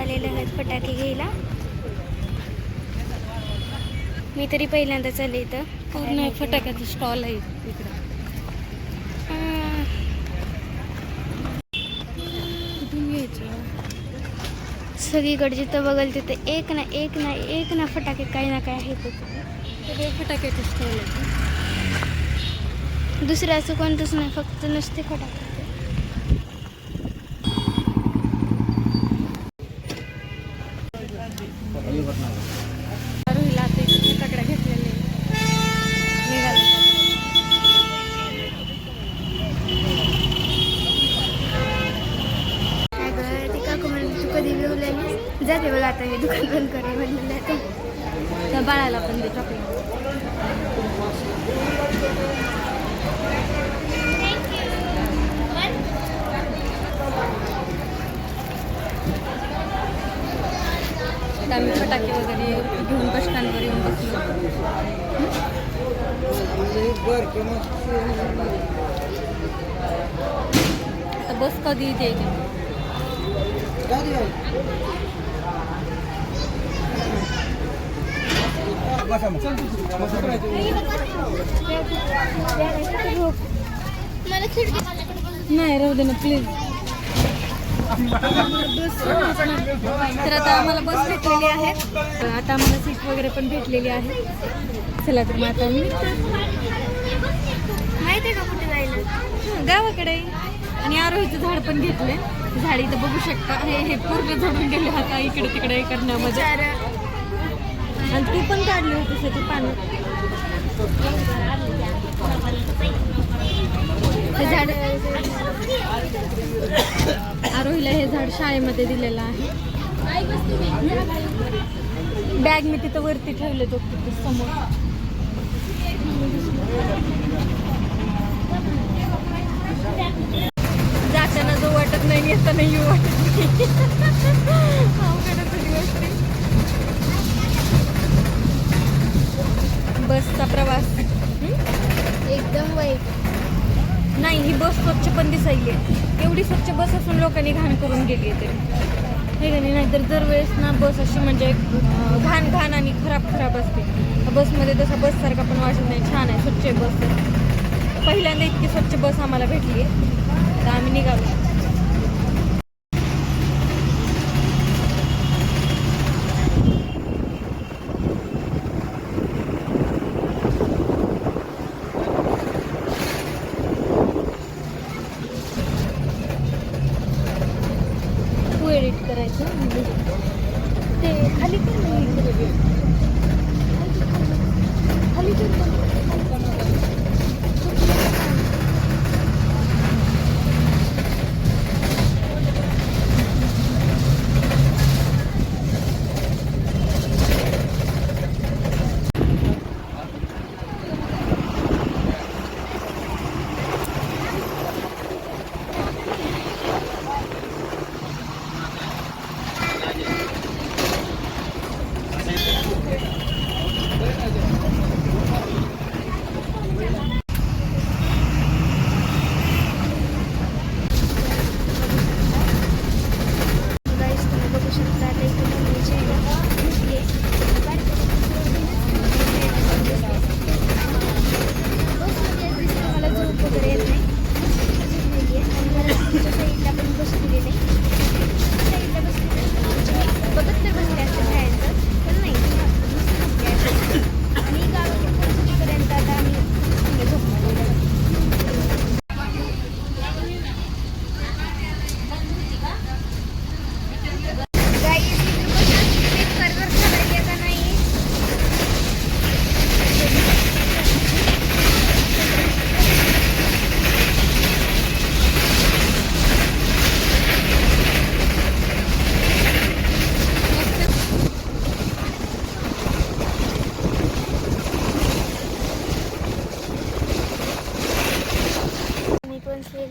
आलेले आहेत फटाके घ्यायला. मी तरी पहिल्यांदा चालले इथं. पूर्ण फटाक्याचं स्टॉल आहे इकडं. सगळीकडे जिथं बघल तिथं एक ना एक ना एक ना फटाके काही ना काही आहेतच सगळे फटाक्याचे स्टॉल आहे दुसरं असं कोणतंच नाही फक्त नुसते फटाके. म्हणली जाते बघ आता मी दुकान बंद करे म्हणलं जाते त्या बाळाला पण दे आम्ही फटाके वगैरे घेऊन बस स्टँडवर येऊन बसलो. आता बस कधी येते नाही राहू दे ना प्लीज तर आता आम्हाला बस भेटलेली आहे. आता आम्हाला सीट वगैरे पण भेटलेली आहे. चला तर मग आता निघतो. माहिती आहे का कुठे जायला? गावाकडे. आणि आरोहीचं झाड पण घेतले झाड इथं बघू शकता. हे हे पूर्ण झडून गेले आता इकडे तिकडे करण्यामध्ये आणि तू पण काढली होती त्याची पानं. हे झाड. आरोहीला हे झाड शाळेमध्ये दिलेलं आहे. बॅग मी तिथं वरती ठेवले तो समोर. जाताना जो वाटत नाही येताना येऊ वाटत नाही. अवघडच दिवस रे. बसचा प्रवास? एकदम वाईट. नाही ही बस स्वच्छ पण दिसायली एवढी स्वच्छ बस असून लोकांनी घाण करून गेली आहे तरी. हे का नाही नाहीतर दरवेळेस ना बस अशी म्हणजे घाण घाण आणि खराब खराब असते. बसमध्ये तसं बससारखा पण वाटत नाही. छान आहे स्वच्छ आहे बस. पहिल्यांदा इतकी स्वच्छ बस आम्हाला भेटली तर आम्ही निघालो. तू एडिट करायचं म्हणजे ते खाली कर खाली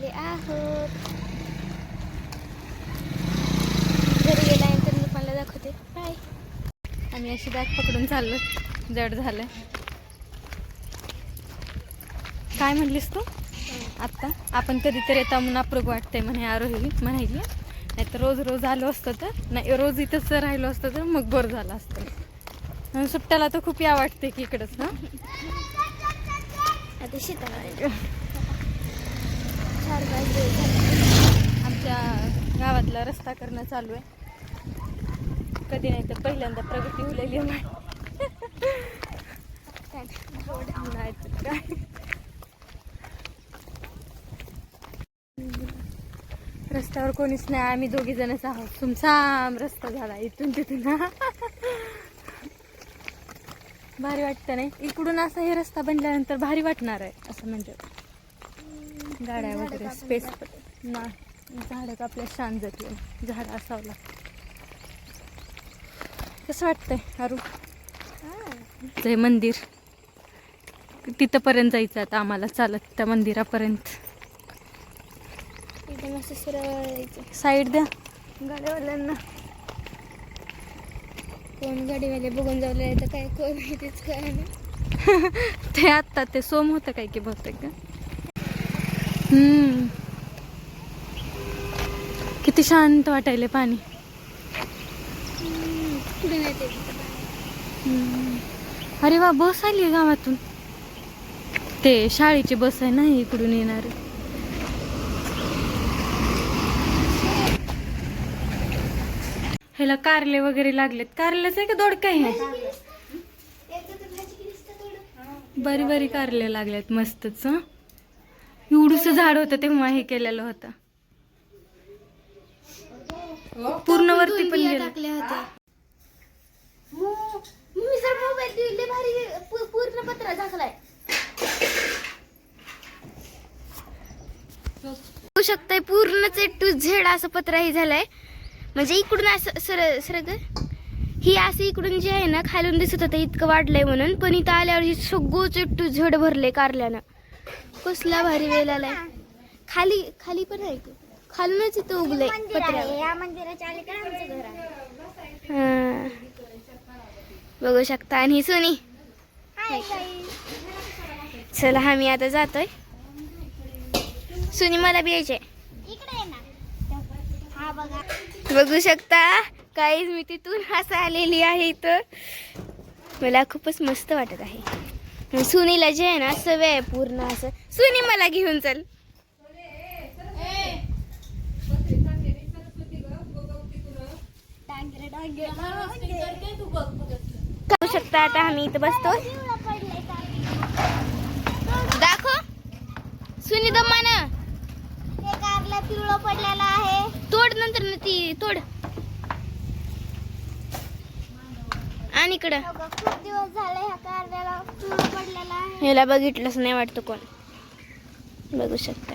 पोहोचलेले आहोत घरी गेल्यानंतर मी मला दाखवते. बाय आम्ही अशी बॅग पकडून चाललो. जड झालं. काय म्हणलीस तू? आत्ता? आपण कधीतरी येता म्हणून अप्रूप वाटतंय म्हणे आरोही म्हणायली. नाही तर रोज रोज आलो असतं तर. नाही रोज इथंच राहिलो असतं तर मग बरं झालं असतं. सुट्ट्याला तर खूप या वाटते की इकडंच ना आता शेताला चार पाच दिवस आमच्या गावातला रस्ता करणं चालू आहे. कधी नाही तर पहिल्यांदा प्रगती उलेली नाही काय नाही तर काय रस्त्यावर कोणीच नाही आम्ही दोघी जणच आहोत. तुमचा रस्ता झाला इथून तिथून. भारी वाटतं नाही? इकडून असा हे रस्ता बनल्यानंतर भारी वाटणार आहे असं म्हणजे. गाड्या वगैरे स्पेस. ना झाडं कापल्या शान जाते. झाडं असावं लागतं. कसं वाटतंय अरू? हां ते मंदिर. तिथंपर्यंत जायचं आता आम्हाला चालत त्या मंदिरापर्यंत. साईड द्या. गाड्यावाल्यांना कोण गाडीवाले बघून जावले तर काय कोण माहितीच काय ते आत्ता ते सोम होतं काय की बहुतेक का हम्म. किती शांत वाटायले पाणी. अरे वा बस आली आहे गावातून. ते शाळेची बस आहे ना इकडून येणार. ह्याला कारले वगैरे लागलेत. कारल्याच आहे का दोडका आहे? बरी बरी कारले लागलेत मस्तच एवढूस झाड होतं तेव्हा हे केलेलं होतं. पूर्ण वरती पण गेलं. टाकल्या होत्या पूर्ण पत्र झाकलाय बघू शकताय पूर्णच टू झेड असं पत्र हे झालाय. म्हणजे इकडून असं सर सरग ही असं इकडून जे आहे ना खालून दिसत होतं इतकं वाढलंय म्हणून. पण इथं आल्यावर हे सगळंच टू झेड भरले कारल्यानं. कसला भारी वेल आलाय. खाली खाली पण आहे. खालूनच इथं उगलंय पत्र्यावर. या मंदिराच्या अलीकडे आमचं घर आहे. हा. बघू शकता. आणि सोनी? चला आम्ही आता जातोय. सोनी मला बी हा बघा. बघू शकता काहीच मी तिथून असं आलेली आहे इथं. मला खूपच मस्त वाटत आहे. सुनीला जे आहे ना सवय आहे पूर्ण असं. सुनी मला घेऊन चल. करू शकता आता आम्ही इथं बसतो. दाखव. सुनी कारला पिवळं पडलेलं आहे. तोड नंतर ना ती तोड. आणि इकडं. बघा, खूप दिवस झाले ह्या कारल्याला पिवळं पडलेलं आहे. ह्याला बघितलंच नाही वाटतं कोण. बघू शकता.